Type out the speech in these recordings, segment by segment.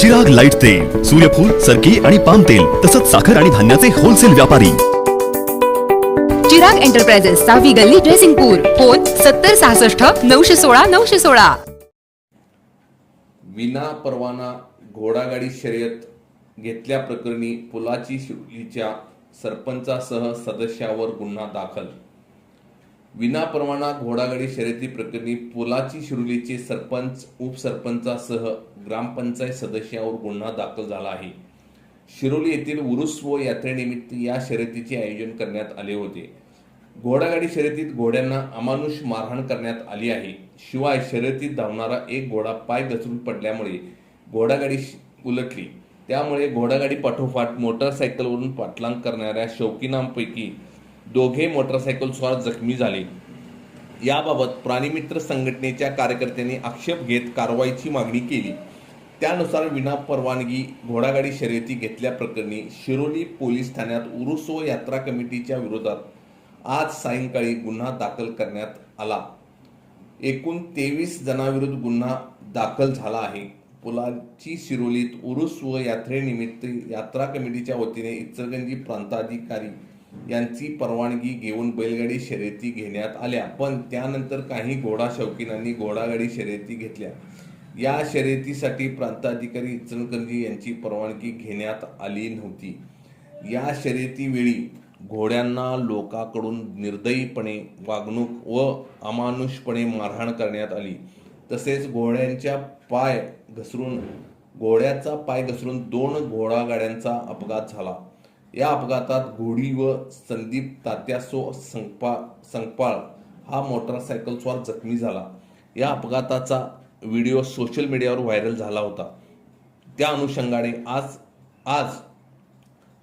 Chirag light तेल सूर्यफूल सरकी आणि पाम तेल तसंच साखर आणि धान्याचे होलसेल व्यापारी. चिराग एंटरप्राइजेस सहावी गल्ली ड्रेसिंगपूर फोन सत्तर सहासष्ट नऊशे सोळा नऊशे सोळा. विना परवाना घोडागाडी शर्यत घेतल्याप्रकरणी पुलाची शिवलीच्या सरपंचासह सदस्यावर गुन्हा दाखल. विनापरवाना घोडागाडी शर्यती प्रकरणी पुलाची शिरुलीचे सरपंच उपसरपंचासह ग्रामपंचायत सदस्यावर गुन्हा दाखल झाला आहे. शिरोली येथील उरुस व यात्रेनिमित्त या शर्यतीचे आयोजन करण्यात आले होते. घोडागाडी शर्यतीत घोड्यांना अमानुष मारहाण करण्यात आली आहे. शिवाय शर्यतीत धावणारा एक घोडा पाय घसरून पडल्यामुळे घोडागाडी श- उलटली. त्यामुळे घोडागाडी पाठोपाठ मोटरसायकलवरून पाठलांग करणाऱ्या शौकीनांपैकी दोघे मोटरसायकल स्वार जखमी झाले. याबाबत प्राणीमित्र संघटनेच्या कार्यकर्त्यांनी आक्षेप घेत कारवाईची मागणी केली. त्यानुसार विना परवानगी घोडागाडी शर्यती घेतल्याप्रकरणी शिरोली पोलीस ठाण्यात उरुस व यात्रा कमिटीच्या विरोधात आज सायंकाळी गुन्हा दाखल करण्यात आला. एकूण तेवीस जणांविरुद्ध गुन्हा दाखल झाला आहे. पुलाची शिरोलीत उरुस व यात्रेनिमित्त यात्रा कमिटीच्या वतीने इचलगंजी प्रांताधिकारी यांची परवानगी घेऊन बैलगाडी शर्यती घेण्यात आल्या. पण त्यानंतर काही घोडा शौकीनांनी घोडागाडी शर्यती घेतल्या. या शर्यतीसाठी प्रांताधिकारी इचलकरंजी यांची परवानगी घेण्यात आली नव्हती. या शर्यतीवेळी घोड्यांना लोकांकडून निर्दयीपणे वागणूक व अमानुषपणे मारहाण करण्यात आली. तसेच घोड्यांच्या पाय घसरून घोड्याचा पाय घसरून दोन घोडागाड्यांचा अपघात झाला. या अपघातात घोडी व संदीप तात्यासो संपा संपाळ हा मोटरसायकलस्वार जखमी झाला. या अपघाताचा व्हिडिओ सोशल मीडियावर व्हायरल झाला होता. त्या अनुषंगाने आज आज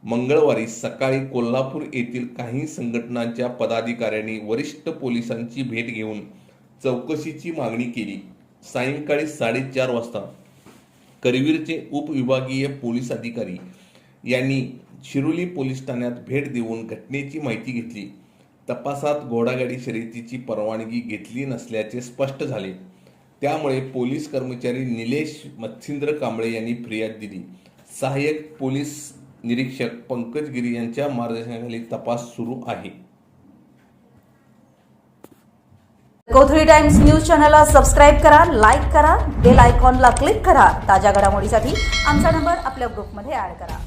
मंगळवारी सकाळी कोल्हापूर येथील काही संघटनांच्या पदाधिकाऱ्यांनी वरिष्ठ पोलिसांची भेट घेऊन चौकशीची मागणी केली. सायंकाळी साडेचार वाजता करवीरचे उपविभागीय पोलीस अधिकारी यांनी शिरोली पोलीस ठाण्यात भेट देऊन घटनेची माहिती घेतली. तपासात घोडागाडी शर्यतीची परवानगी घेतली नसल्याचे स्पष्ट झाले. त्यामुळे पोलीस कर्मचारी निलेश मच्छिंद्र कांबळे यांनी फिर्याद दिली. सहाय्यक पोलीस निरीक्षक पंकज गिरी यांच्या मार्गदर्शनाखाली तपास सुरू आहे. कोथळी टाइम्स न्यूज चॅनलला सबस्क्राईब करा लाईक करा बेल आयकॉनला क्लिक करा. ताज्या घडामोडीसाठी आमचा नंबर आपल्या ग्रुपमध्ये ॲड करा.